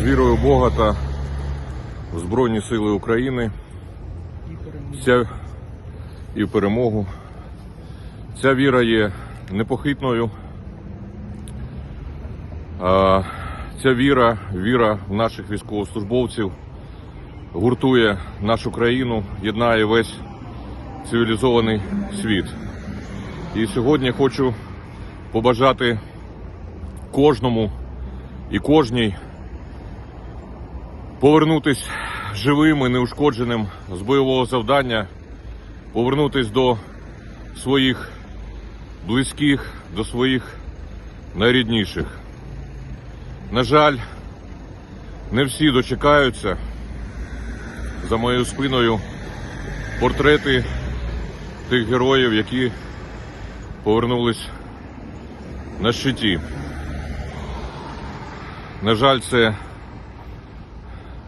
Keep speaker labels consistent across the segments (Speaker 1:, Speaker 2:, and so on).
Speaker 1: з вірою Бога та в Збройні Сили України. Ця і в перемогу. Ця віра є непохитною. А, Ця віра, віра в наших військовослужбовців гуртує нашу країну, єднає весь цивілізований світ. І сьогодні хочу побажати кожному і кожній повернутись живим і неушкодженим з бойового завдання, повернутись до своїх близьких, до своїх найрідніших. На жаль, не всі дочекаються за моєю спиною портрети тих героїв, які повернулись на щиті. На жаль, це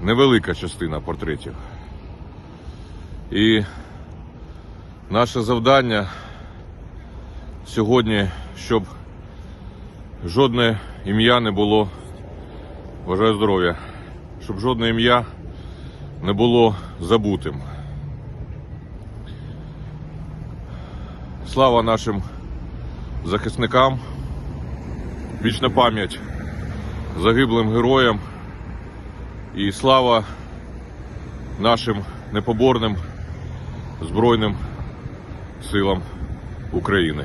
Speaker 1: невелика частина портретів. І наше завдання сьогодні, щоб жодне ім'я не було, бажаю здоров'я, щоб жодне ім'я не було забутим. Слава нашим захисникам, вічна пам'ять загиблим героям і слава нашим непоборним Збройним силам України.